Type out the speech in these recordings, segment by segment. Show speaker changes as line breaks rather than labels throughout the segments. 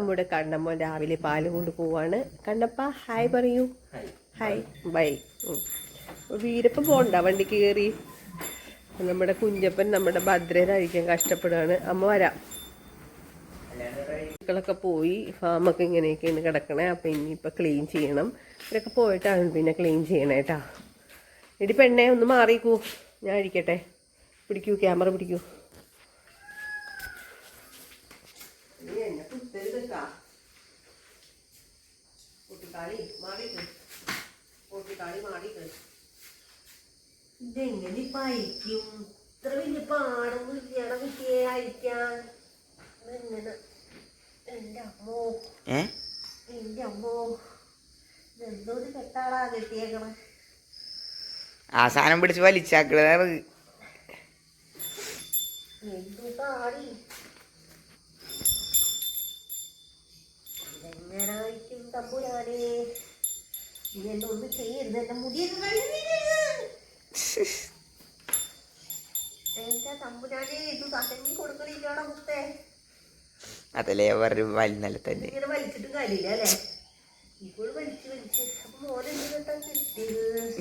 നമ്മുടെ കണ്ണമ്മ രാവിലെ പാൽ കൊണ്ട് പോവാണ്. കണ്ണപ്പ ഹായ് പറയൂ. ഹായ് ബൈ വീരപ്പ പോണ്ട വണ്ടിക്ക് കയറി നമ്മുടെ കുഞ്ഞപ്പൻ നമ്മുടെ ഭദ്രനായിരിക്കാൻ കഷ്ടപ്പെടുകയാണ് അമ്മ വരാം. മക്കളൊക്കെ പോയി ഫാമൊക്കെ ഇങ്ങനെയൊക്കെയാണ് കിടക്കണേ. അപ്പം ഇനിയിപ്പോൾ ക്ലീൻ ചെയ്യണം. ഇവരൊക്കെ പോയിട്ടാണ് പിന്നെ ക്ലീൻ ചെയ്യണേ കേട്ടാ എടി പെണ്ണേ ഒന്ന് മാറിക്കൂ. ഞാൻ അഴിക്കട്ടെ പിടിക്കൂ ക്യാമറ പിടിക്കൂ നീ എന്നെ കുത്തരുതക്കാ പൊട്ടിക്കാളി മാറിയിട്ട് പൊട്ടിക്കാളി മാറിയിട്ട് ഇതെങ്ങനെ ഇപ്പൊ അയക്കും ഇത്ര വലിയ പാടൊന്നും ഇല്ലട കുട്ടിയെ അയക്കാൻ ഇതെങ്ങനെ? എന്റെ അമ്മോ. എന്റെ അമ്മോ. ഒരു കെട്ടാളാ കെട്ടിയേക്കണേ.
ആ സാധനം പിടിച്ച് വലിച്ചാക്കളാറ്
എന്തു പാടി? ഇതെങ്ങനായിരിക്കും തമ്പുരാനെ. നീ എന്നെ ഒന്നും ചെയ്യരുത് എന്റെ മുടി കഴിഞ്ഞിരിക്കരുത്. എന്റെ തമ്പുരാനെ ഇത് കസങ്ങി കൊടുക്കണില്ലോടാ മുത്തേ?
അതല്ലേ പറഞ്ഞു വലിനല്ല തന്നെ.
ഇങ്ങനെ വലിച്ചിട്ട് കാര്യമില്ല അല്ലേ?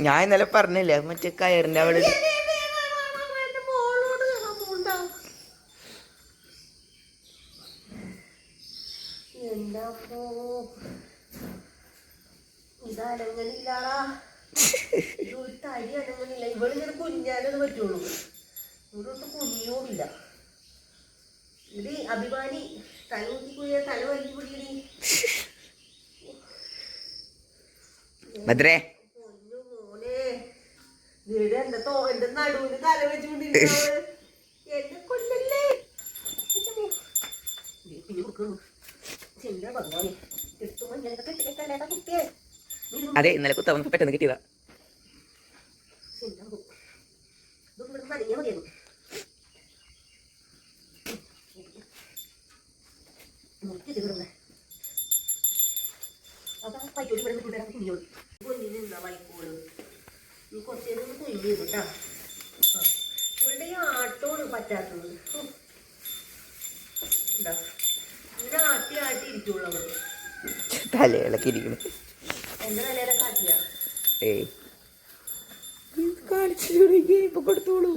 ഞാൻ ഇന്നലെ പറഞ്ഞില്ലേ മറ്റേ കയറിന്റെ അവൾ
എന്റെ മോളോട് ഉണ്ടാവും എന്റെ അമ്മോ ഇതനങ്ങനില്ലാടാ ഇത് ഒരു തരി അനങ്ങനില്ല ഇവളിങ്ങനെ കുഞ്ഞാലത് പറ്റുള്ളൂ. ഇവിടൊട്ട് കുഞ്ഞോടില്ല ഇത് അഭിമാനി തല ഊത്തി കുഴിയ തല വലിച്ചു പിടിക്കണി
ഭദ്രേ.
പൊന്നു മോനെ. വീട് എന്റെ തോ എന്റെ നടുവിന് തല വെച്ചുകൊണ്ടിരിക്കുന്നത് എന്നെ കൊല്ലല്ലേ? പിന്നെ കൊടുക്കുന്നു. ചെല്ല ഭഗവാനെ. എടുത്തു മഞ്ഞളൊക്കെ കെട്ടിക്കെട്ടല്ലേടാ കുട്ടിയെ.
അതെ ഇന്നലെ കുത്ത വന്നപ്പോ പെട്ടെന്ന് കിട്ടിയതാ.
ഇവിടെ ആട്ടോണ്
ഏയ്. കാണിച്ചു ഇപ്പൊ കൊടുത്തോളൂ.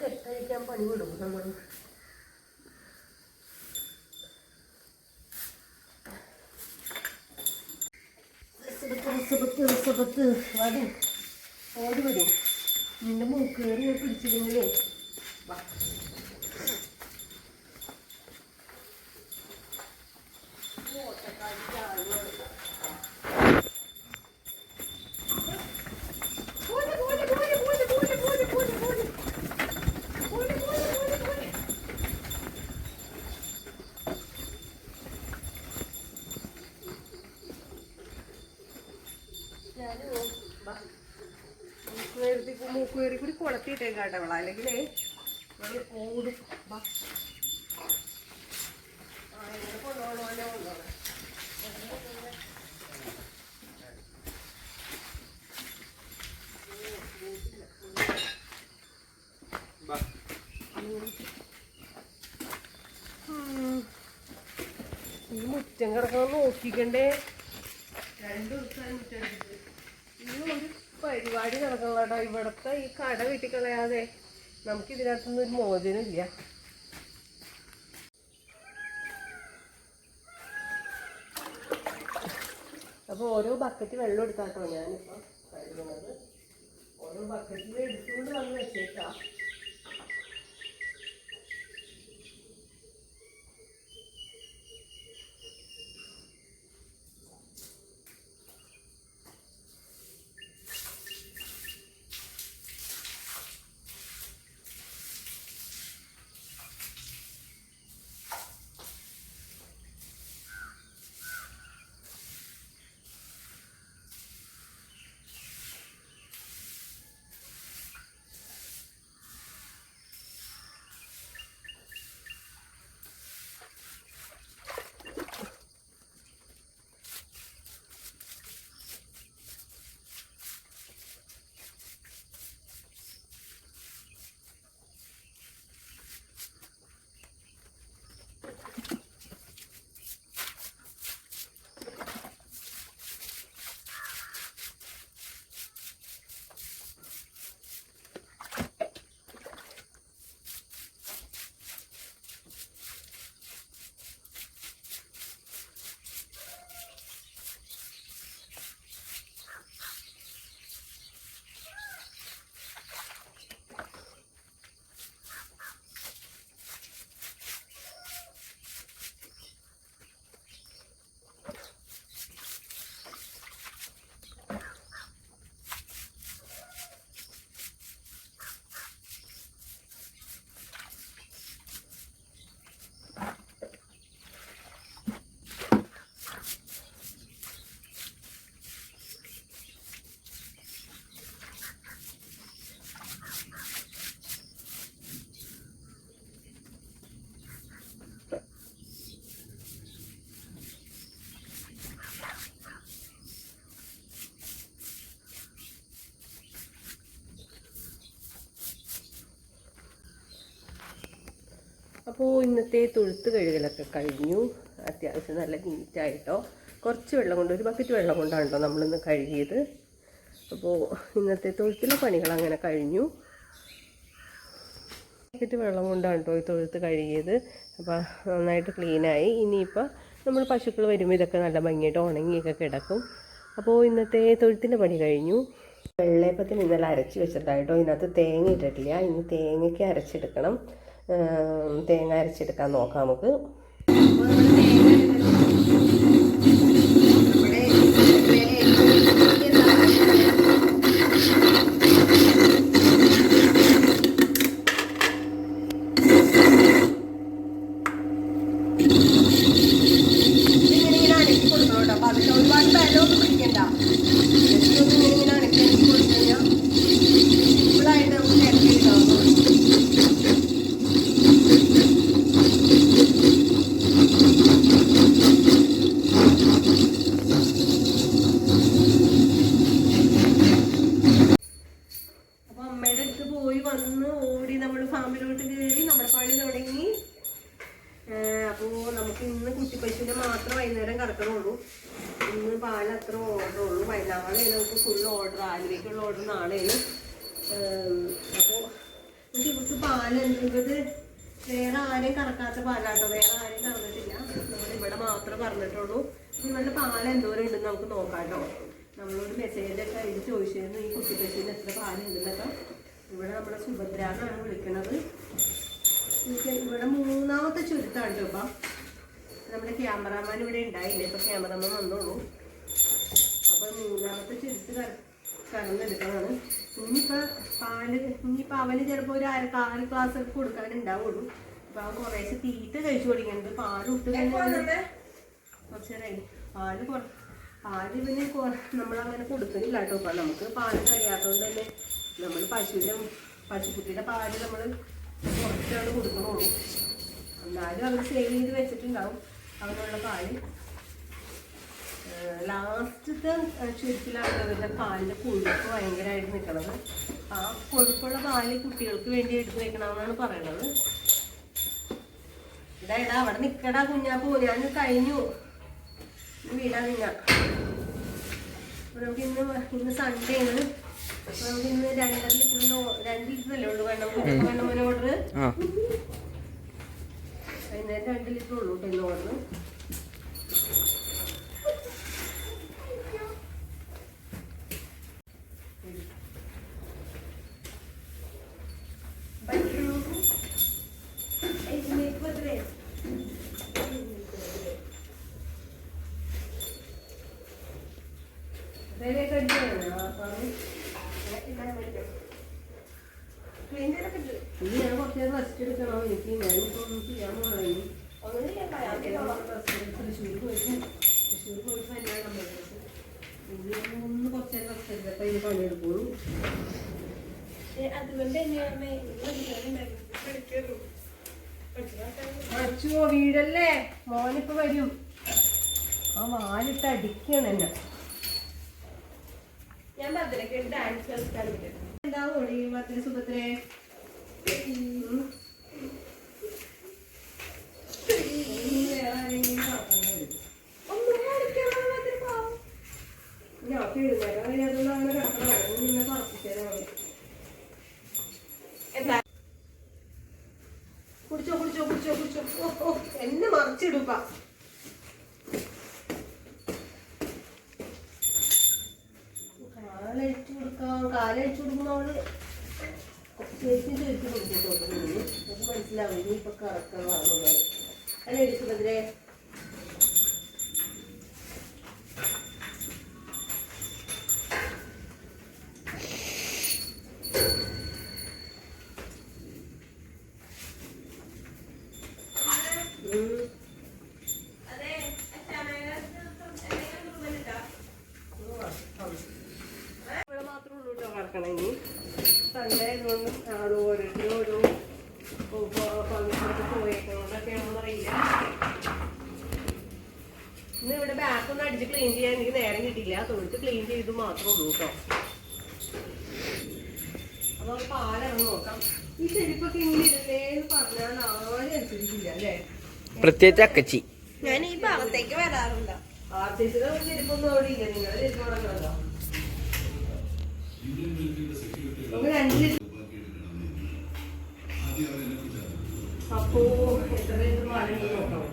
കെട്ടഴിക്കാൻ പണി വിടും നമ്മൾ ഓടി വരും നിന്റെ മൂക്കേറി ഞാൻ പിടിച്ചില്ലെങ്കിലേ. മൂക്കുവേറി കൂടി കുളത്തിയിട്ടേക്കാട്ടവള അല്ലെങ്കിലേ അവൾ ഓടും. ഈ മുറ്റം കിടക്കാൻ നോക്കിക്കണ്ടേ. രണ്ടു ദിവസം മുറ്റം ഈ ഒരു പരിപാടി നടക്കണല്ലോ ഇവിടത്തെ ഈ കട വെട്ടിക്കളയാതെ. നമുക്ക് ഇതിനകത്തൊന്നും ഒരു മോചനം ഇല്ല അപ്പോൾ ഓരോ ബക്കറ്റ് വെള്ളം എടുത്താട്ടോ ഞാനിപ്പോൾ കഴുകുന്നത്. ഓരോ ബക്കറ്റിൽ എടുത്തുകൊണ്ട് അപ്പോൾ ഇന്നത്തെ തൊഴുത്ത് കഴുകലൊക്കെ കഴിഞ്ഞു. അത്യാവശ്യം നല്ല നീറ്റായിട്ടോ കുറച്ച് വെള്ളം കൊണ്ട് ഒരു ബക്കറ്റ് വെള്ളം കൊണ്ടാണ് കേട്ടോ നമ്മളിന്ന് കഴുകിയത്. അപ്പോൾ ഇന്നത്തെ തൊഴുത്തിലെ പണികൾ അങ്ങനെ കഴിഞ്ഞു. ബക്കറ്റ് വെള്ളം കൊണ്ടാണ് കേട്ടോ ഈ തൊഴുത്ത് കഴുകിയത്. അപ്പോൾ നന്നായിട്ട് ക്ലീനായി ഇനിയിപ്പോൾ നമ്മൾ പശുക്കൾ വരുമ്പോൾ ഇതൊക്കെ നല്ല ഭംഗിയായിട്ട് ഉണങ്ങിയൊക്കെ കിടക്കും. അപ്പോൾ ഇന്നത്തെ തൊഴുത്തിന്റെ പണി കഴിഞ്ഞു. വെള്ളയപ്പത്തിന് ഇന്നലെ അരച്ച് വെച്ചിട്ടായിട്ടോ ഇതിനകത്ത് തേങ്ങ ഇട്ടിട്ടില്ല. ഇനി തേങ്ങയ്ക്ക് അരച്ചെടുക്കണം. തേങ്ങ അരച്ചെടുക്കാൻ നോക്കാം നമുക്ക്. ഇങ്ങനെ അടക്കി കൊടുക്കണം കേട്ടോ അപ്പൊ അതിൽ ഒരുപാട് ബലമൊന്നും പിടിക്കണ്ട ജസ്റ്റ് ഒന്ന് ഇങ്ങനെ ഇങ്ങനെ അടക്കി അടക്കി കൊടുത്തു കഴിഞ്ഞാൽ സിമ്പിളായിട്ട് നമുക്ക് ഇറക്കി എടുക്കാവുന്നതാണ് അപ്പൊ അമ്മയുടെ അടുത്ത് പോയി വന്ന് ഓടി നമ്മൾ ഫാമിലോട്ട് കയറി നമ്മുടെ പണി തുടങ്ങി അപ്പോൾ നമുക്ക് ഇന്ന് കുട്ടിപ്പശുവിനെ മാത്രം വൈകുന്നേരം കറക്കണുള്ളൂ ഇന്ന് പാൽ അത്ര ഓർഡർ ഉള്ളൂ നാളെ നമുക്ക് ഫുൾ ഓർഡർ ആലുവയ്ക്കുള്ള ഓർഡർ നാളെയാണ് അപ്പോൾ പക്ഷെ ഇവർക്ക് പാൽ വേറെ ആരെയും കറക്കാത്ത പാലാട്ടോ. വേറെ ആരെയും കറന്നിട്ടില്ല. നമ്മൾ ഇവിടെ മാത്രമേ പറഞ്ഞിട്ടുള്ളൂ. ഇവരുടെ പാൽ എന്തോരം ഉണ്ടെന്ന് നമുക്ക് നോക്കാട്ടോ. കേട്ടോ നമ്മളോട് മെസ്സേജൊക്കെ അതിൽ ചോദിച്ചിരുന്നു ഈ കുട്ടിപ്പശുവിന് എത്ര പാലുണ്ടെന്നൊക്കെ ഇവിടെ നമ്മുടെ സുഭദ്രാന്നാണ് വിളിക്കണത്. എനിക്ക് ഇവിടെ മൂന്നാമത്തെ ചുരുത്താണ് കേട്ടോ ഇപ്പം. നമ്മുടെ ക്യാമറാമാൻ ഇവിടെ ഉണ്ടായില്ല? ഇപ്പം ക്യാമറമാൻ വന്നോളൂ. അപ്പൊ മൂന്നാമത്തെ ചുരുത്ത് കറ ഇനിയിപ്പോൾ ഇനിയിപ്പോ പാൽ ഇനിയിപ്പോൾ അവന് ചിലപ്പോൾ ഒരു അര കാൽ ഗ്ലാസ് ഒക്കെ കൊടുക്കാനുണ്ടാവുള്ളൂ അപ്പോൾ അവൻ കുറേശ്ശെ തീറ്റ കഴിച്ചു കൊടുക്കുന്നുണ്ട് പാൽ ഇട്ട് കുറച്ച് നേരമായി പാൽ കുറ പാൽ പിന്നെ നമ്മളങ്ങനെ കൊടുക്കുന്നില്ല കേട്ടോ ഇപ്പം നമുക്ക് പാൽ കഴിയാത്തതുകൊണ്ട് തന്നെ നമ്മൾ പശുവിന്റെ പശുക്കുട്ടിയുടെ പാൽ നമ്മൾ കുറച്ചാണ് കൊടുക്കണുള്ളൂ. എന്നാലും അവർ സേവ് ചെയ്ത് വെച്ചിട്ടുണ്ടാവും. അവനുള്ള പാൽ. ലാസ്റ്റത്തെ ചുരുക്കിലാണ് അവരുടെ പാലിന്റെ കൊഴുപ്പ് ഭയങ്കരമായിട്ട് നിൽക്കണത്. ആ കൊഴുപ്പുള്ള പാൽ കുട്ടികൾക്ക് വേണ്ടി എടുത്ത് വെക്കണമെന്നാണ് പറയണത് ഇതാ ഇടാ അവിടെ നിക്കടാ കുഞ്ഞാപ്പോ. ഞാൻ കഴിഞ്ഞു. വീടാ കുഞ്ഞാ നമുക്ക് ഇന്ന് ഇന്ന് സൺഡേ ആണ്. അപ്പൊ നമുക്ക് ഇന്ന് രണ്ടര ലിറ്ററിന്റെ രണ്ട് ലിറ്റർ അല്ലേ ഉള്ളൂ വേണം വെണ്ണമോന് ഓർഡർ വൈകുന്നേരം രണ്ട് ലിറ്റർ ഉള്ളൂ കേട്ടോ ഇന്ന് ഓർഡർ ഇനി വീടല്ലേ? മോനിപ്പോ വരും. ആ വാലിട്ട് അടിക്കണം എന്നെ ഞാൻ ഭദ്രക്ക് ഡാൻസ് കളിക്കാൻ എന്താ ഓടി ഭദ്ര സുഭദ്രേ കുടിച്ചോ കുടിച്ചോ കുടിച്ചോ കുടിച്ചോ. ഓ ഓ എന്നെ മറിച്ചിടുപ്പാ കാലഴിച്ചു കൊടുക്കാം കാലഴിച്ചു കൊടുക്കുമ്പോൾ അവൾ ശരിക്കും ശരിക്കും കൊടുത്തിട്ട് അത് മനസ്സിലാവും ഇനി ഇപ്പൊ കറക്കമാണുള്ളത് അല്ലേ സുഭദ്രേ ഉം. ഇവിടെ മാത്രമേ ഉള്ളൂ കേട്ടോ കറക്കണം ഇനി സൺഡേ ആയതുകൊണ്ട് അത് ഓരോരുത്തരും ഓരോ ഫംഗ്ഷനൊക്കെ പോയേക്കുന്നതൊക്കെയാണെന്ന് അറിയില്ല ഇന്ന് ഇവിടെ ബാക്ക് ഒന്ന് അടിച്ച് ക്ലീൻ ചെയ്യാൻ എനിക്ക് നേരം കിട്ടിയില്ല. തൊഴുത്ത് ക്ലീൻ ചെയ്ത് മാത്രമേ ഉള്ളൂ കേട്ടോ അപ്പൊ പാലാണ് നോക്കാം. ഈ ചെരുപ്പൊക്കെ ഇങ്ങനെ ഇടലേന്ന് പറഞ്ഞാൽ ആരും അനുസരിക്കില്ല അല്ലേ?
പ്രത്യേകിച്ച് അക്കച്ചി.
ഞാൻ ഈ ഭാഗത്തേക്ക് വരാറുണ്ട്.
ചെരുപ്പൊന്നും അവിടെ ഇല്ല. നിങ്ങൾ ചെരുപ്പ് അപ്പോ എത്ര നോക്കാം.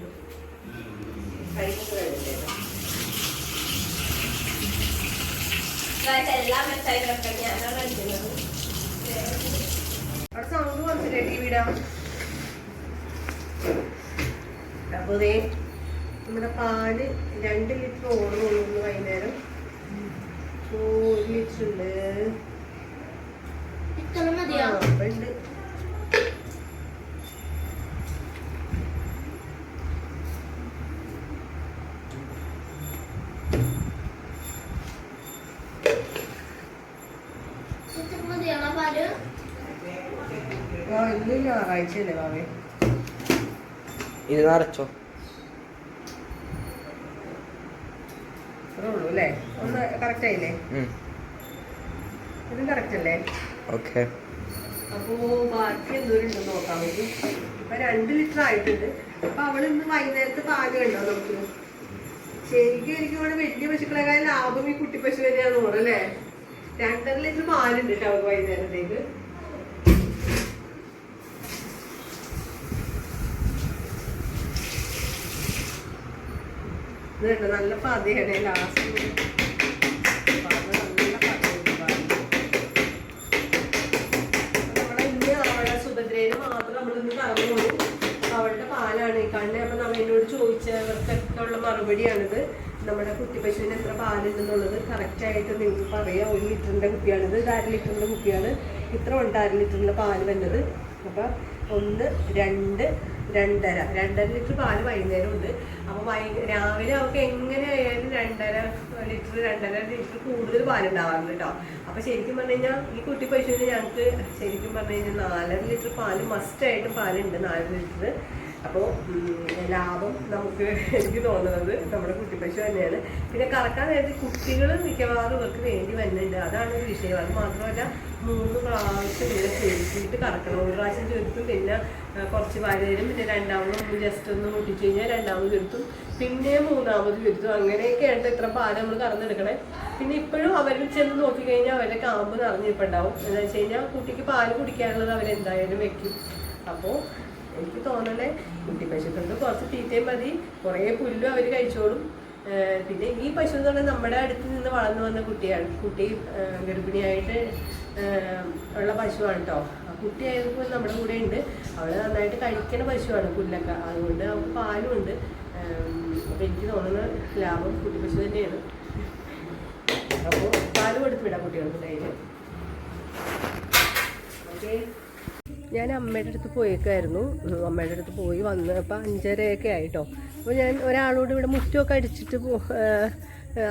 വേണ്ടേ
എല്ലാ മെസ്സായി വെക്കാൻ ഞാനാണ് കളിക്കുന്നത്
അവിടെ സൗണ്ട് കുറച്ചില്ലേ ടിവിയുടെ അപ്പൊ ദേ നമ്മുടെ പാൽ രണ്ട് ലിറ്റർ ഓടുന്നുള്ളൂ വൈകുന്നേരം ഓ, ഒരു ലിറ്റർ ഉണ്ട്
ഇത്ര
ആ, ഉണ്ട്
ഇത്ര മതിയാണോ പാൽ
ആ ഞായറാഴ്ചയല്ലേ ബാബേ
ഇത് നിറച്ചോ?
ഇത്രേ ഉള്ളൂ അല്ലേ? ഒന്ന് കറക്റ്റ് ആയില്ലേ? ഇതും കറക്റ്റ് അല്ലേ?
ഓക്കെ.
അപ്പോ ബാക്കി എന്തോരം ഉണ്ടെന്ന് നോക്കാൻ വേണ്ടി ഇപ്പൊ രണ്ട് ലിറ്റർ ആയിട്ടുണ്ട്. അപ്പൊ അവൾ ഇന്ന് വൈകുന്നേരത്തെ പാൽ കണ്ടോ നമുക്ക്? ശരിക്കും എനിക്ക് ഇവിടെ വലിയ പശുക്കളെക്കാൾ ലാഭം ഈ കുട്ടി പശു തന്നെയാന്ന് തോന്നുന്നു അല്ലേ? രണ്ടര ലിറ്റർ പാലുണ്ട് കേട്ടോ അവൾക്ക് വൈകുന്നേരത്തേക്ക്. ഇത് കേട്ടോ നല്ല പതയാണ് ലാസ്റ്റ് നല്ല പറഞ്ഞു അവളുടെ പാലാണ്. ഈ എന്നോട് മറുപടിയാണിത്. നമ്മുടെ കുട്ടിപ്പശുവിന് എത്ര പാലുണ്ടെന്നുള്ളത് കറക്റ്റായിട്ട് നിങ്ങൾക്ക് പറയാം. ഒരു ലിറ്ററിന്റെ കുപ്പിയാണിത്. ഇത് അര ലിറ്ററിന്റെ കുപ്പിയാണ്. ഇത്ര ഉണ്ട് അര ലിറ്ററിന്റെ പാൽ വരുന്നത് അപ്പം ഒന്ന് രണ്ട് രണ്ടര. രണ്ടര ലിറ്റർ പാൽ വൈകുന്നേരം ഉണ്ട് അപ്പൊ രാവിലെ അവർക്ക് എങ്ങനെയായാലും രണ്ടര ലിറ്റർ രണ്ടര ലിറ്റർ കൂടുതൽ പാലുണ്ടാവാറുണ്ട് കേട്ടോ. അപ്പൊ ശരിക്കും പറഞ്ഞു കഴിഞ്ഞാൽ ഈ കുട്ടി പശുവിന് ഞങ്ങൾക്ക് ശരിക്കും പറഞ്ഞു കഴിഞ്ഞാൽ നാലര ലിറ്റർ പാൽ മസ്റ്റായിട്ടും പാലുണ്ട് നാലര ലിറ്റർ. അപ്പോൾ ലാഭം നമുക്ക് എനിക്ക് തോന്നുന്നത് നമ്മുടെ കുട്ടിപ്പശു തന്നെയാണ്. പിന്നെ കറക്കാൻ നേരത്തെ കുട്ടികൾ മിക്കവാറും ഇവർക്ക് വേണ്ടി വരുന്നുണ്ട്. അതാണ് ഒരു വിഷയം. അത് മാത്രമല്ല മൂന്ന് പ്രാവശ്യം ഇങ്ങനെ ചേർത്തിട്ട് കറക്കണം. ഒരു പ്രാവശ്യം ചേർത്തും പിന്നെ കുറച്ച് വാരേരും പിന്നെ രണ്ടാമതും ഒന്ന് ജസ്റ്റ് ഒന്ന് മുട്ടിച്ച് കഴിഞ്ഞാൽ രണ്ടാമത് ചേർത്തും പിന്നെ മൂന്നാമത് ചേർത്തും അങ്ങനെയൊക്കെയാണ് ഇത്ര പാൽ നമ്മൾ കറന്നെടുക്കണേ. പിന്നെ ഇപ്പോഴും അവർ ചെന്ന് നോക്കിക്കഴിഞ്ഞാൽ അവരുടെ കാമ്പ് നിറഞ്ഞിരിപ്പുണ്ടാവും എന്താ വെച്ച് കഴിഞ്ഞാൽ കുട്ടിക്ക് പാൽ കുടിക്കാനുള്ളത് അവരെന്തായാലും വെക്കും. അപ്പോൾ എനിക്ക് തോന്നണേ കുട്ടി പശുക്കൾക്ക് കുറച്ച് തീറ്റയും മതി. കുറേ പുല്ലും അവർ കഴിച്ചോളും. പിന്നെ ഈ പശു എന്ന് പറഞ്ഞാൽ നമ്മുടെ അടുത്ത് നിന്ന് വളർന്നു വന്ന കുട്ടിയാണ്. കുട്ടി ഗർഭിണിയായിട്ട് ഉള്ള പശുവാണ് കേട്ടോ ആ കുട്ടി നമ്മുടെ കൂടെ ഉണ്ട്. അവൾ നന്നായിട്ട് കഴിക്കുന്ന പശുവാണ് പുല്ലൊക്കെ. അതുകൊണ്ട് അവൾക്ക് പാലും ഉണ്ട്. അപ്പോൾ എനിക്ക് തോന്നുന്ന ലാഭം കുട്ടി പശു തന്നെയാണ്. അപ്പോൾ പാൽ കൊടുത്ത് വിടാം കുട്ടികൾക്ക് ഡൈലി ഓക്കെ. ഞാൻ അമ്മയുടെ അടുത്ത് പോയേക്കായിരുന്നു. അമ്മയുടെ അടുത്ത് പോയി വന്ന് അപ്പം അഞ്ചരയൊക്കെ ആയിട്ടോ അപ്പോൾ ഞാൻ ഒരാളോട് ഇവിടെ മുറ്റമൊക്കെ അടിച്ചിട്ട് പോ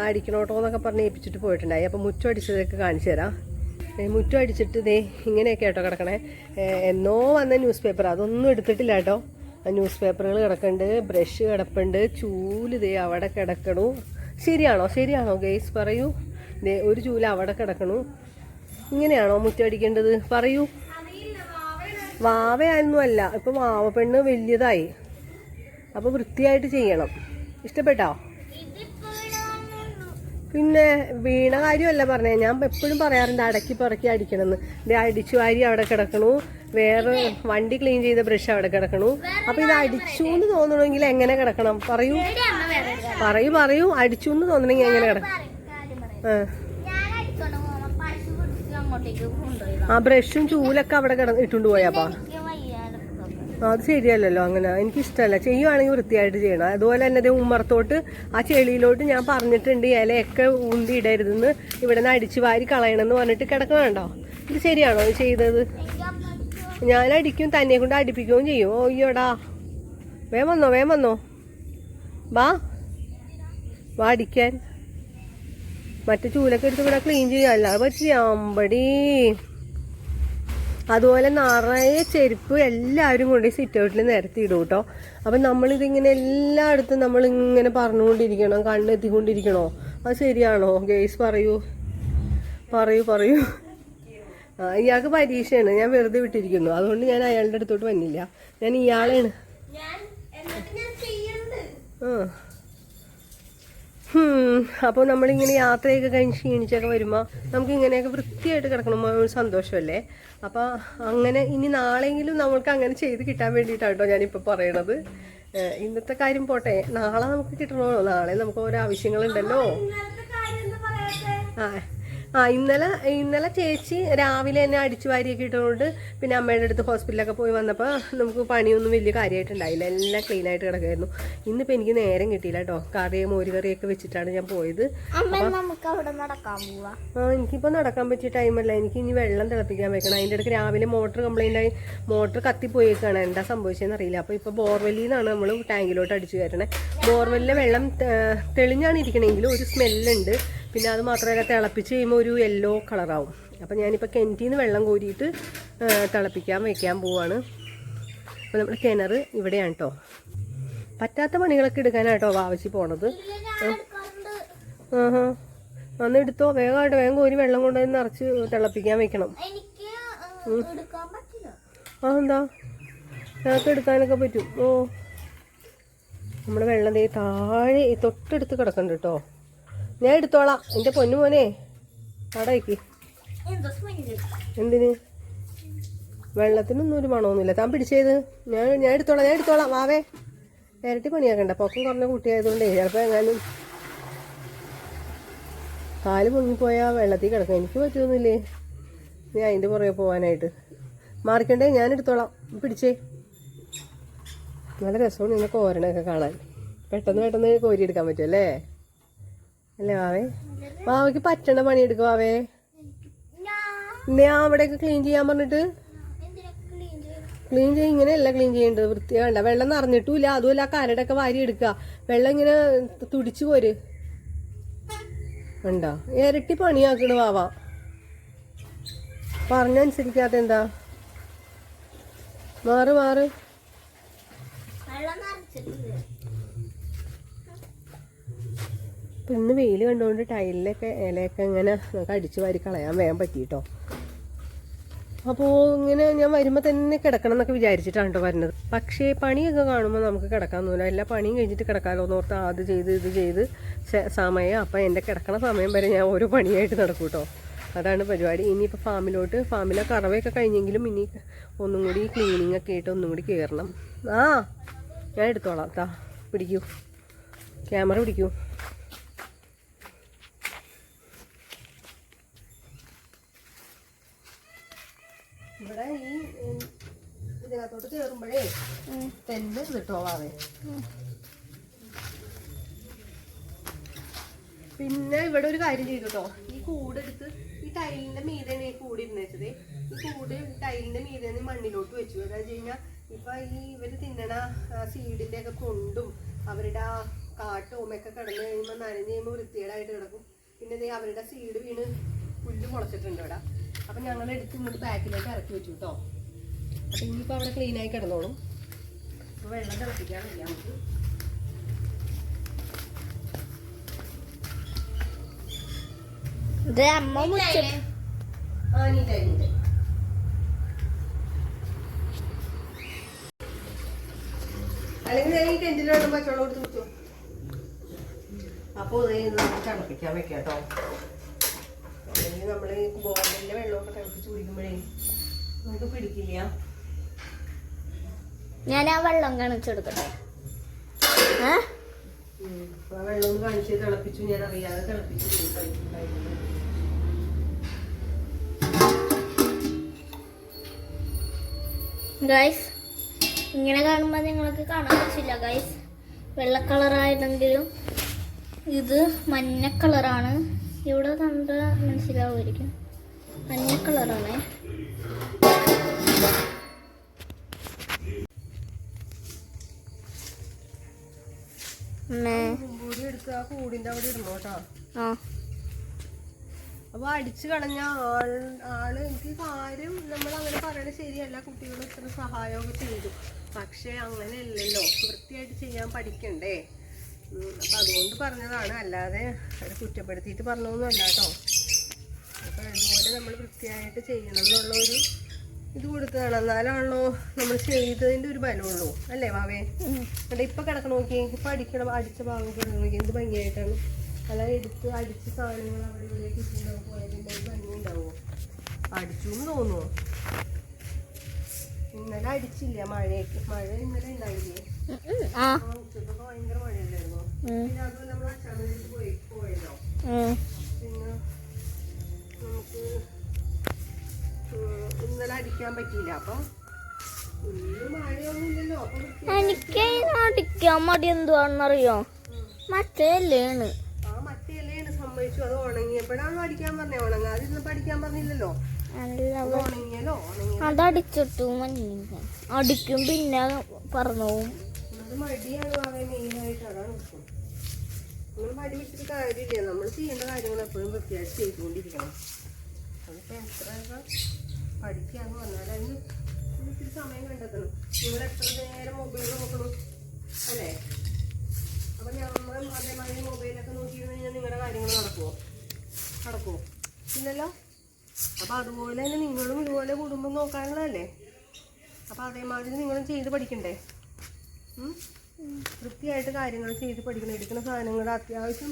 അടിക്കണോട്ടോ എന്നൊക്കെ പറഞ്ഞ് ഏൽപ്പിച്ചിട്ട് പോയിട്ടുണ്ടായി. അപ്പോൾ മുറ്റം അടിച്ചതൊക്കെ കാണിച്ചു തരാം. മുറ്റം അടിച്ചിട്ട് ദേ ഇങ്ങനെയൊക്കെ കേട്ടോ കിടക്കണേ. എന്നോ വന്ന ന്യൂസ് പേപ്പർ അതൊന്നും എടുത്തിട്ടില്ല കേട്ടോ. ന്യൂസ് പേപ്പറുകൾ കിടക്കുന്നുണ്ട് ബ്രഷ് കിടപ്പുണ്ട് ചൂൽ ദേ അവിടെ കിടക്കണു. ശരിയാണോ? ശരിയാണോ ഗെയ്സ് പറയൂ. ദേ ഒരു ചൂൽ അവിടെ കിടക്കണു. ഇങ്ങനെയാണോ മുറ്റം അടിക്കേണ്ടത്? പറയൂ. വാവയായിരുന്നു അല്ല ഇപ്പം വാവ പെണ്ണ് വലിയതായി. അപ്പോൾ വൃത്തിയായിട്ട് ചെയ്യണം. ഇഷ്ടപ്പെട്ടോ? പിന്നെ വീണ കാര്യമല്ല പറഞ്ഞേ. ഞാൻ എപ്പോഴും പറയാറുണ്ട് അടക്കി പറക്കി അടിക്കണമെന്ന്. ഇത് അടിച്ചു വാരി അവിടെ കിടക്കണു. വേറെ വണ്ടി ക്ലീൻ ചെയ്ത ബ്രഷ് അവിടെ കിടക്കണു. അപ്പൊ ഇത് അടിച്ചു എന്ന് തോന്നണമെങ്കിൽ എങ്ങനെ കിടക്കണം? പറയൂ. പറയൂ പറയൂ. അടിച്ചു എന്ന് തോന്നണമെങ്കിൽ എങ്ങനെ കിടക്കണം? ആ. ബ്രഷും ചൂലൊക്കെ അവിടെ കിടന്ന് ഇട്ടുകൊണ്ട് പോയാപ്പാ അത് ശരിയല്ലല്ലോ അങ്ങനെ. എനിക്കിഷ്ടമല്ല ചെയ്യുവാണെങ്കിൽ വൃത്തിയായിട്ട് ചെയ്യണം. അതുപോലെ തന്നെ അത് ഉമ്മറത്തോട്ട് ആ ചെളിയിലോട്ട് ഞാൻ പറഞ്ഞിട്ടുണ്ട് ഇലയൊക്കെ ഉണ്ടി ഇടരുതെന്ന്. ഇവിടെ നിന്ന് അടിച്ചു വാരി കളയണമെന്ന് പറഞ്ഞിട്ട് കിടക്കണുണ്ടോ? ഇത് ശരിയാണോ ചെയ്തത്? ഞാൻ അടിക്കും തന്നെ കൊണ്ട് അടിപ്പിക്കുകയും ചെയ്യും. ഓ അയ്യോടാ വേം വന്നോ വേം വന്നോ. വാ. വാ അടിക്കാൻ. മറ്റേ ചൂലൊക്കെ എടുത്ത് ഇവിടെ ക്ലീൻ ചെയ്യാല്ല അത് പറ്റി അമ്പടി. അതുപോലെ നിറയെ ചെരുപ്പ് എല്ലാവരും കൊണ്ട് സിറ്റ് ഔട്ടിൽ നിരത്തി ഇടും കേട്ടോ അപ്പം നമ്മളിതിങ്ങനെ എല്ലായിടത്തും നമ്മളിങ്ങനെ പറഞ്ഞുകൊണ്ടിരിക്കണം കണ്ണെത്തിക്കൊണ്ടിരിക്കണോ? അത് ശരിയാണോ? ഗേസ് പറയൂ. പറയൂ പറയൂ. ആ ഇയാൾക്ക് പരീക്ഷയാണ്. ഞാൻ വെറുതെ വിട്ടിരിക്കുന്നു. അതുകൊണ്ട് ഞാൻ അയാളുടെ അടുത്തോട്ട് വന്നില്ല. ഞാൻ ഇയാളാണ് ആ. അപ്പോൾ നമ്മളിങ്ങനെ യാത്രയൊക്കെ കഴിഞ്ഞ് ക്ഷീണിച്ചൊക്കെ വരുമ്പോൾ നമുക്ക് ഇങ്ങനെയൊക്കെ വൃത്തിയായിട്ട് കിടക്കണം ഒരു സന്തോഷമല്ലേ? അപ്പോൾ അങ്ങനെ ഇനി നാളെയെങ്കിലും നമ്മൾക്ക് അങ്ങനെ ചെയ്ത് കിട്ടാൻ വേണ്ടിയിട്ടാട്ടോ ഞാനിപ്പോൾ പറയണത്. ഇന്നത്തെ കാര്യം പോട്ടെ. നാളെ നമുക്ക് കിട്ടണമല്ലോ നാളെ നമുക്ക് ഓരോ ആവശ്യങ്ങളുണ്ടല്ലോ. ആ ആ ഇന്നലെ ഇന്നലെ ചേച്ചി രാവിലെ തന്നെ അടിച്ചു വാരിയൊക്കെ ഇട്ടുകൊണ്ട് പിന്നെ അമ്മയുടെ അടുത്ത് ഹോസ്പിറ്റലൊക്കെ പോയി വന്നപ്പോൾ നമുക്ക് പണിയൊന്നും വലിയ കാര്യമായിട്ടുണ്ടായില്ല എല്ലാം ക്ലീൻ ആയിട്ട് കിടക്കായിരുന്നു ഇന്നിപ്പോൾ എനിക്ക് നേരം കിട്ടിയില്ല കേട്ടോ കറി മോര് കറിയൊക്കെ വെച്ചിട്ടാണ് ഞാൻ പോയത്. ആ എനിക്കിപ്പോൾ നടക്കാൻ പറ്റിയ ടൈമല്ല എനിക്ക് ഇനി വെള്ളം തിളപ്പിക്കാൻ വെക്കണം. അതിന്റെ ഇടയ്ക്ക് രാവിലെ മോട്ടർ കംപ്ലൈന്റ് ആയി. മോട്ടർ കത്തിപ്പോയേക്കാണ്. എന്താ സംഭവിച്ചതെന്ന് അറിയില്ല. അപ്പോൾ ഇപ്പോൾ ബോർവെല്ലിൽ നിന്നാണ് നമ്മൾ ടാങ്കിലോട്ട് അടിച്ചു കയറണേ ബോർവെല്ലിലെ വെള്ളം തെളിഞ്ഞാണ് ഇരിക്കണമെങ്കിലും ഒരു സ്മെല്ലുണ്ട് പിന്നെ അത് മാത്രമല്ല തിളപ്പിച്ച് കഴിയുമ്പോൾ ഒരു യെല്ലോ കളറാവും അപ്പോൾ ഞാനിപ്പോൾ കിണറ്റിൽ നിന്ന് വെള്ളം കോരിയിട്ട് തിളപ്പിക്കാൻ വയ്ക്കാൻ പോവാണ്. അപ്പോൾ നമ്മുടെ കിണർ ഇവിടെയാണ് കേട്ടോ പറ്റാത്ത പണികളൊക്കെ എടുക്കാനാട്ടോ വാവച്ചി പോണത്. ആഹാ. അന്ന് എടുത്തോ. വേഗമായിട്ട് വേഗം കോരി വെള്ളം കൊണ്ടുവന്ന് നിറച്ച് തിളപ്പിക്കാൻ വെക്കണം. ആ എന്താ ഞങ്ങൾക്ക് എടുക്കാനൊക്കെ പറ്റും. ഓ. നമ്മുടെ വെള്ളം ദേ താഴെ തൊട്ടടുത്ത് കിടക്കണ്ട കേട്ടോ ഞാൻ എടുത്തോളാം. എന്റെ പൊന്നു മോനെ.
സ്മെല്ല്
എന്തിന്? വെള്ളത്തിനൊന്നും ഒരു മണമൊന്നുമില്ല. താൻ പിടിച്ചത്? ഞാൻ ഞാൻ എടുത്തോളാം ഞാൻ എടുത്തോളാം. വാവേ. ഇരട്ടി പണിയാക്കണ്ട. പൊക്കം കുറഞ്ഞ കുട്ടിയായതുകൊണ്ടേ ചിലപ്പോൾ എങ്ങാനും കാൽ പൊങ്ങിപ്പോയാൽ വെള്ളത്തിൽ കിടക്കാം. എനിക്ക് പറ്റുമെന്നില്ലേ നീ അതിന്റെ പുറകെ പോകാനായിട്ട് മാറിക്കണ്ടേ? ഞാൻ എടുത്തോളാം. പിടിച്ചേ. നല്ല രസമാണ് ഇങ്ങനെ കോരണൊക്കെ കാണാൻ. പെട്ടെന്ന് പെട്ടെന്ന് കോരിയെടുക്കാൻ പറ്റും അല്ലേ? അല്ലേ വാവേ? വാവയ്ക്ക് പറ്റണ പണിയെടുക്കും വാവേ.
ഞാൻ
അവിടെയൊക്കെ ക്ലീൻ ചെയ്യാൻ പറഞ്ഞിട്ട്?
ക്ലീൻ
ചെയ്യും ഇങ്ങനെയല്ല ക്ലീൻ ചെയ്യേണ്ടത്. വൃത്തി വേണ്ട. വെള്ളം നിറഞ്ഞിട്ടുമില്ല. അതുമല്ല ആ കരടൊക്കെ വാരി എടുക്കുക വെള്ളം ഇങ്ങനെ തുടിച്ചു പോര്. ഉണ്ടോ ഇരട്ടി പണിയാക്കണ് വാവ. പറഞ്ഞനുസരിക്കാത്ത എന്താ? മാറ് മാറ്.
വെള്ളം നിറച്ചിട്ടില്ല.
ഇപ്പൊ ഇന്ന് വെയിൽ കണ്ടുകൊണ്ട് ടൈലിലൊക്കെ ഇലയൊക്കെ ഇങ്ങനെ നമുക്ക് അടിച്ചു വാരി കളയാൻ വേഗം പറ്റിയിട്ടോ. അപ്പോൾ ഇങ്ങനെ ഞാൻ വരുമ്പോൾ തന്നെ കിടക്കണം എന്നൊക്കെ വിചാരിച്ചിട്ടാണ് കേട്ടോ വരുന്നത്. പക്ഷേ പണിയൊക്കെ കാണുമ്പോൾ നമുക്ക് കിടക്കാൻ തോന്നില്ല എല്ലാ പണിയും കഴിഞ്ഞിട്ട് കിടക്കാമല്ലോ എന്ന് ഓർത്ത് അത് ചെയ്ത് ഇത് ചെയ്ത് സമയം. അപ്പം എന്റെ കിടക്കണ സമയം വരെ ഞാൻ ഓരോ പണിയായിട്ട് നടക്കും കേട്ടോ അതാണ് പരിപാടി. ഇനിയിപ്പോൾ ഫാമിലോട്ട് ഫാമിലെ കറവയൊക്കെ കഴിഞ്ഞെങ്കിലും ഇനി ഒന്നും കൂടി ക്ലീനിങ് ഒക്കെ ആയിട്ട് ഒന്നും കൂടി കയറണം ആ ഞാൻ എടുത്തോളാം. താ പിടിക്കൂ. ക്യാമറ പിടിക്കൂ. ഇവിടെ ഈ ഇതിനകത്തോട്ട് കയറുമ്പോഴേ തെല്ല് കിട്ടോ വാവേ പിന്നെ ഇവിടെ ഒരു കാര്യം ചെയ്തു കേട്ടോ ഈ കൂടെടുത്ത് ഈ ടൈലിന്റെ മീതെയാണ് ഈ കൂട് ഇരുന്നേച്ചത് ഈ കൂട് ടൈലിന്റെ മീതെ മണ്ണിലോട്ട് വെച്ചു. എന്താ വെച്ച് കഴിഞ്ഞാൽ ഇപ്പൊ ഈ ഇവർ തിന്നണ സീഡിന്റെ ഒക്കെ കൊണ്ടും അവരുടെ ആ കാട്ടും ഒക്കെ കിടന്നു കഴിയുമ്പോൾ നനഞ്ഞ് കഴിയുമ്പോൾ വൃത്തികേടായിട്ട് കിടക്കും. പിന്നെ അവരുടെ സീഡ് വീണ് പുല്ല് മുളച്ചിട്ടുണ്ട് ഇവിടെ. അപ്പൊ ഞങ്ങൾ എടുത്ത് ഇങ്ങോട്ട് ബാക്കിലേക്ക് ഇറക്കി വെച്ചു കേട്ടോ അപ്പൊ ഇനിയിപ്പോൾ അവിടെ ക്ലീൻ ആയി കിടന്നോളും. അപ്പൊ വെള്ളം തിളപ്പിക്കാൻ വയ്യ നമുക്ക്. ആ നീറ്റായി നീറ്റായി അല്ലെങ്കിൽ ഞാൻ ഈ ടെന്റിൽ വേണം പച്ചവെള്ളം കൊടുത്ത് കുത്തു അപ്പോൾ ഇത് നമുക്ക് തിളപ്പിക്കാൻ വെക്കാം കേട്ടോ നമ്മൾ ബോർഡിലെ വെള്ളമൊക്കെ തിളപ്പിച്ച് കുടിക്കുമ്പോഴേ നമുക്ക് പിടിക്കില്ല.
ഞാൻ ആ വെള്ളം കാണിച്ചു
കൊടുക്കട്ടെ. ആ വെള്ളം കാണിച്ച് തിളപ്പിച്ചു ഞാൻ അറിയാതെ തിളപ്പിച്ചു
ഗൈസ് ഇങ്ങനെ കാണുമ്പോൾ നിങ്ങൾക്ക് കാണാൻ പറ്റില്ല ഗൈസ് വെള്ള കളറായതെങ്കിലും ഇത് മഞ്ഞ കളറാണ് ഇവിടെ കണ്ട മനസ്സിലാവുമായിരിക്കും. മഞ്ഞ കളറാണ്.
അപ്പൊ അടിച്ചു കളഞ്ഞ ആൾ ആൾ എനിക്ക് കാര്യം നമ്മൾ അങ്ങനെ പറയണത് ശരിയല്ല. കുട്ടികൾ ഇത്ര സഹായമൊക്കെ ചെയ്തു. പക്ഷെ അങ്ങനെയല്ലല്ലോ. വൃത്തിയായിട്ട് ചെയ്യാൻ പഠിക്കണ്ടേ? അപ്പൊ അതുകൊണ്ട് പറഞ്ഞതാണ്. അല്ലാതെ അവരെ കുറ്റപ്പെടുത്തിയിട്ട് പറഞ്ഞതൊന്നും അല്ല കേട്ടോ. അപ്പൊ ഇതുപോലെ നമ്മൾ വൃത്തിയായിട്ട് ചെയ്യണം എന്നുള്ള ഒരു ഇത് കൊടുത്തതാണ് എന്നാലാണല്ലോ നമ്മൾ ചെയ്തതിന്റെ ഒരു ബലമുള്ളൂ അല്ലേ മാവേ? എന്നിട്ട് ഇപ്പൊ കിടക്കണ നോക്കി ഇപ്പൊ അടിക്കണം അടിച്ച ഭാഗം കിടക്കണ നോക്കി എന്ത് ഭംഗിയായിട്ടാണ്. അല്ല എടുത്ത് അടിച്ച സാധനങ്ങൾ അവിടെ ഇവിടെ കിട്ടുന്നുണ്ടാവും പോയതിന്റെ ഭംഗി ഉണ്ടാവുമോ അടിച്ചു എന്ന് തോന്നുന്നു ഇന്നലെ അടിച്ചില്ല മഴയൊക്കെ. മഴ ഇന്നലെ ഉണ്ടായില്ലേ? ഭയങ്കര മഴ
ഉണ്ടായിരുന്നു
പിന്നെ അത് നമ്മൾ അച്ഛാമ്മേലേക്ക് പോയി പോയല്ലോ പിന്നെ നമുക്ക് ഇന്നലെ അടിക്കാൻ പറ്റിയില്ല. അപ്പം
എനിക്ക് അടിക്കാൻ മടി എന്തുവാണെന്നറിയോ മറ്റേ അല്ലേണ്
ആ മറ്റേ ഇലയാണ് സംഭവിച്ചു അത് ഉണങ്ങിയപ്പോഴാണ് അടിക്കാൻ പറഞ്ഞേ ഉണങ്ങാതിരുന്നപ്പോ അടിക്കാൻ പറഞ്ഞില്ലല്ലോ.
അതടിച്ചിട്ടു മഞ്ഞ. അടിക്കും പിന്നെ പറഞ്ഞു പോവും
നമ്മൾ മടി പിടിച്ചിട്ട് കാര്യമില്ല. നമ്മൾ ചെയ്യേണ്ട കാര്യങ്ങൾ എപ്പോഴും വൃത്തിയായിട്ട് ചെയ്തുകൊണ്ടിരിക്കണം. അതിപ്പോ എത്രയൊക്കെ പഠിക്കാന്ന് പറഞ്ഞാൽ അതിന് ഇത്തിരി സമയം കണ്ടെത്തണം. നിങ്ങൾ എത്ര നേരം മൊബൈൽ നോക്കണം അല്ലേ? അപ്പൊ ഞമ്മളും അതേമാതിരി മൊബൈലൊക്കെ നോക്കിയിരുന്നു കഴിഞ്ഞാൽ നിങ്ങളുടെ കാര്യങ്ങൾ നടക്കുമോ നടക്കുമോ ഇല്ലല്ലോ? അപ്പൊ അതുപോലെ തന്നെ നിങ്ങളും ഇതുപോലെ കുടുംബം നോക്കാനുള്ളതല്ലേ? അപ്പൊ അതേമാതിരി നിങ്ങളും ചെയ്ത് പഠിക്കണ്ടേ? വൃത്തിയായിട്ട് കാര്യങ്ങൾ ചെയ്ത് പഠിക്കണം. എടുക്കുന്ന സാധനങ്ങൾ അത്യാവശ്യം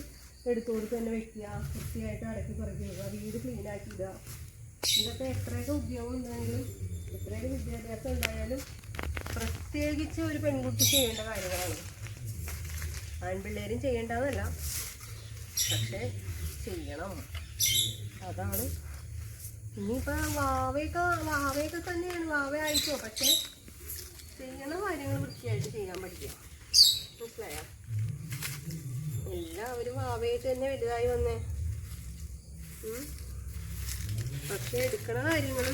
എടുത്തു കൊടുത്ത് തന്നെ വെക്കുക. വൃത്തിയായിട്ട് അടക്കി പറക്കുക. വീട് ക്ലീൻ ആക്കി ഇടുക ഇതൊക്കെ എത്രയൊക്കെ ഉദ്യോഗം ഉണ്ടെങ്കിലും എത്രയൊക്കെ വിദ്യാഭ്യാസം ഉണ്ടായാലും പ്രത്യേകിച്ച് ഒരു പെൺകുട്ടി ചെയ്യേണ്ട കാര്യങ്ങളാണ്. ആൺപിള്ളേരും ചെയ്യേണ്ടതല്ല. പക്ഷേ ചെയ്യണം. അതാണ് ഇനിയിപ്പോൾ വാവയൊക്കെ വാവയൊക്കെ തന്നെയാണ്. വാവ ആയിക്കോ. പക്ഷേ ചെയ്യണ കാര്യങ്ങൾ വൃത്തിയായിട്ട് ചെയ്യാൻ പഠിക്കുക. മനസ്സിലായോ? എല്ലാവരും വാവയായിട്ട് തന്നെ വലുതായി വന്നേ. പക്ഷെ എടുക്കണ കാര്യങ്ങൾ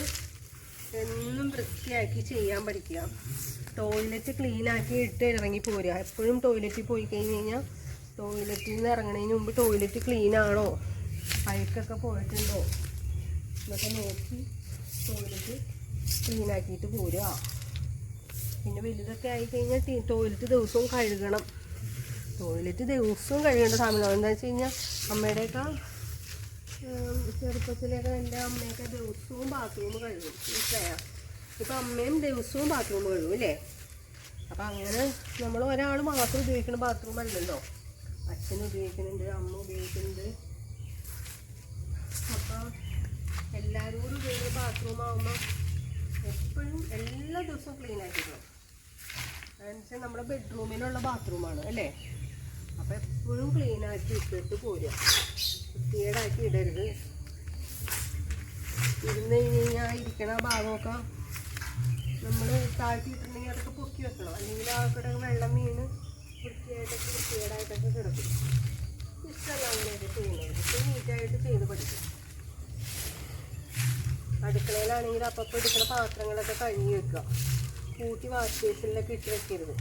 എന്നും വൃത്തിയാക്കി ചെയ്യാൻ പഠിക്കുക. ടോയ്ലറ്റ് ക്ലീനാക്കി ഇട്ട് ഇറങ്ങി പോരുക. എപ്പോഴും ടോയ്ലറ്റിൽ പോയി കഴിഞ്ഞ് കഴിഞ്ഞാൽ ടോയ്ലറ്റിൽ നിന്ന് ഇറങ്ങണതിന് മുമ്പ് ടോയ്ലറ്റ് ക്ലീനാണോ? ആണോ അഴുക്കൊക്കെ പോയിട്ടുണ്ടോ? എന്നൊക്കെ നോക്കി ടോയ്ലറ്റ് ക്ലീൻ ആക്കിയിട്ട് പോരുക. പിന്നെ വലുതൊക്കെ ആയിക്കഴിഞ്ഞാൽ ടീ- ടോയ്ലറ്റ് ദിവസവും കഴുകണം. ടോയ്ലറ്റ് ദിവസവും കഴുകേണ്ട സമയം എന്താ വെച്ച് കഴിഞ്ഞാൽ അമ്മയുടെയൊക്കെ ചെറുപ്പത്തിലൊക്കെ എന്റെ അമ്മയൊക്കെ ദിവസവും ബാത്റൂം കഴുകും. മനസ്സിലായോ? ഇപ്പം അമ്മയും ദിവസവും ബാത്റൂം കഴുകും അല്ലേ? അപ്പം അങ്ങനെ നമ്മൾ ഒരാൾ മാത്രം ഉപയോഗിക്കുന്ന ബാത്റൂം അല്ലല്ലോ അച്ഛൻ ഉപയോഗിക്കുന്നുണ്ട് അമ്മ ഉപയോഗിക്കുന്നുണ്ട് അപ്പം എല്ലാവരും കൂടി ഉപയോഗിക്കുന്ന ബാത്റൂം ആകുമ്പോൾ എപ്പോഴും എല്ലാ ദിവസവും ക്ലീൻ ആക്കിക്കണം അതെന്ന് വെച്ചാൽ നമ്മുടെ ബെഡ്റൂമിലുള്ള ബാത്റൂമാണ് അല്ലേ? അപ്പം എപ്പോഴും ക്ലീൻ ആക്കി ഇട്ടിട്ട് പോരുക. വൃത്തികേടാക്കി ഇടരുത്. ഇരുന്ന് കഴിഞ്ഞ് കഴിഞ്ഞാൽ ഇരിക്കണ ഭാഗമൊക്കെ നമ്മൾ താഴ്ത്തിയിട്ടുണ്ടെങ്കിൽ അതൊക്കെ പൊക്കി വെക്കണം. അല്ലെങ്കിൽ ആ കൂടെ വെള്ളം വീണ് വൃത്തിയായിട്ടൊക്കെ വൃത്തികേടായിട്ടൊക്കെ കിടക്കും. ഇഷ്ടമല്ല അങ്ങനെയൊക്കെ ചെയ്യുന്നത് ഇപ്പം നീറ്റായിട്ട് ചെയ്ത് പഠിക്കും. അടുക്കളയിലാണെങ്കിൽ അപ്പം എടുക്കുന്ന പാത്രങ്ങളൊക്കെ കഴുകി വെക്കുക. കൂട്ടി വാഷ് ബേസിനിലൊക്കെ ഇട്ട് വെക്കരുത്.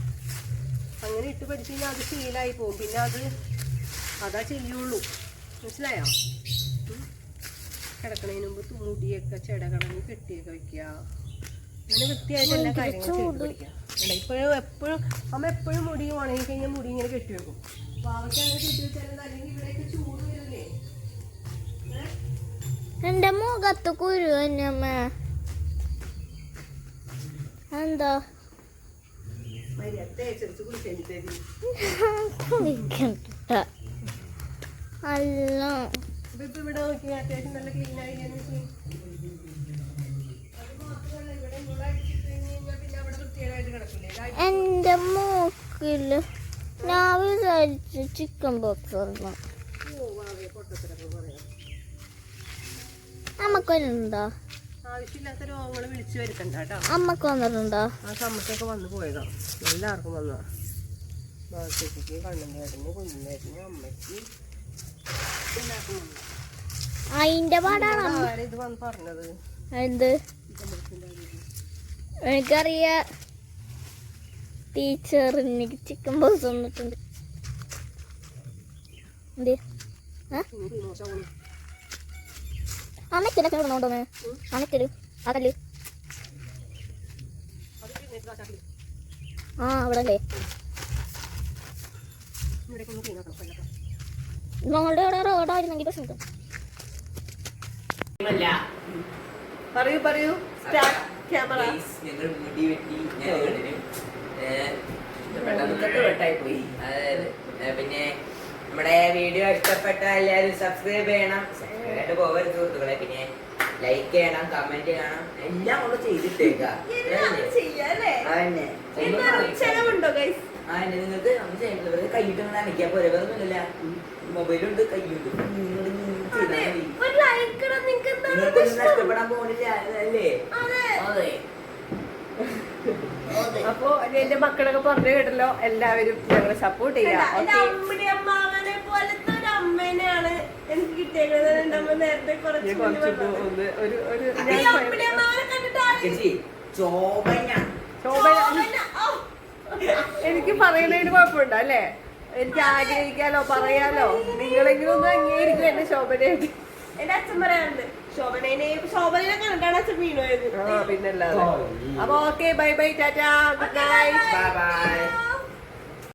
അങ്ങനെ ഇട്ട് പഠിച്ചു കഴിഞ്ഞാൽ അത് ശീലമായി പോകും. പിന്നെ അത് അതാ ചെയ്യുള്ളൂ. മനസ്സിലായോ. കിടക്കണതിന് മുമ്പ് മുടിയൊക്കെ ചെടകളങ്ങി കെട്ടിയൊക്കെ വെക്കുക. അങ്ങനെ വൃത്തിയായിട്ട് എല്ലാ കാര്യങ്ങളും ചെയ്ത് പഠിക്കുക ഇപ്പോഴും എപ്പോഴും അമ്മ എപ്പോഴും മുടി ഉണങ്ങി കഴിഞ്ഞാൽ മുടി ഇങ്ങനെ കെട്ടി വെക്കും. പാവയ്ക്ക് അങ്ങനെ കെട്ടി വെച്ചാൽ അല്ലെങ്കിൽ ഇവിടെയൊക്കെ ചൂട്
എന്റെ മുഖത്ത് കുരു തന്നെ അമ്മ. എന്താ? അല്ല. എന്റെ മൂക്കിൽ ഞാൻ വിചാരിച്ചു ചിക്കൻ ബോക്സ് വരണം
പോവാതെ പൊട്ടത്തിലൊക്കെ പറയാം
അമ്മയ്ക്ക്
ആവശ്യമില്ലാത്ത രോഗങ്ങൾ വിളിച്ചു വരുത്തണ്ട കേട്ടോ.
അമ്മയ്ക്ക് വന്നിട്ടുണ്ടോ?
ആ സമയത്തൊക്കെ വന്നു പോയതാണ് എല്ലാവർക്കും വന്നതാ. ബാക്കിക്ക് കണ്ണന്റെട്ടിന് കുഞ്ഞിന്റെട്ടിന് അമ്മയ്ക്ക് എല്ലാവർക്കും വന്നു
അതിന്റെ പാടാണ്
ഇത് വന്ന് പറഞ്ഞത്?
എന്ത് എനിക്കറിയ. ടീച്ചർ എനിക്ക് ചിക്കൻ ബോസ് വന്നിട്ടുണ്ട് എന്ത്? ആ മെറ്റൽ കിടന്നോണ്ടോന്ന് ആ മെറ്റൽ ആ അവിടെ അല്ലേ ഞങ്ങളുടെ അവിടെ റോഡായിരുന്നെങ്കിൽ പ്രശ്നം
അല്ല
പറയൂ പറയൂ. സ്റ്റാർട്ട് ക്യാമറ
ഞങ്ങൾ മുടി വെട്ടി ഞാൻ പെട്ടെന്ന് വെട്ടായി പോയി അതായത് പിന്നെ നമ്മുടെ വീഡിയോ ഇഷ്ടപ്പെട്ട എല്ലാവരും സബ്സ്ക്രൈബ് ചെയ്യണം. ആയിട്ട് പോകരുത് സുഹൃത്തുക്കളെ പിന്നെ ലൈക്ക് ചെയ്യണം കമന്റ് ചെയ്യണം എല്ലാം ഒന്ന് ചെയ്തിട്ടേക്കാം. നിങ്ങൾക്ക് നമ്മൾ ചെയ്യുന്നത് വെറുതെ കൈയിട്ട് നനയ്ക്കാൻ പോലെ വേറെ ഒന്നുമില്ല മൊബൈലുണ്ട് കൈയുണ്ട്. നിങ്ങൾക്കൊന്നും? നഷ്ടപ്പെടാൻ പോകുന്നില്ല അല്ലേ
അതെ.
അതെ.
അപ്പൊ എന്റെ മക്കളൊക്കെ പറഞ്ഞു കേട്ടല്ലോ. എല്ലാവരും ഞങ്ങളെ സപ്പോർട്ട് ചെയ്യാം.
അമ്മേനെയാണ് എനിക്ക് കിട്ടിയത്. നമ്മൾ നേരത്തെ കുറച്ച്
എനിക്ക് പറയുന്നതിന് കുഴപ്പമുണ്ടോ അല്ലേ? എനിക്ക് ആഗ്രഹിക്കാലോ പറയാലോ. നിങ്ങളെങ്കിലും ഒന്ന് അംഗീകരിക്കും എന്റെ ശോഭനയായിട്ട്.
എന്റെ അച്ഛൻ പറയാറുണ്ട് ശോഭനേനെ ശോഭനനെ കണ്ടിട്ടാണ് അച്ഛൻ വീണു പോയത്.
ആ പിന്നല്ലാതെ. അപ്പൊ okay bye bye tata. Good night
bye bye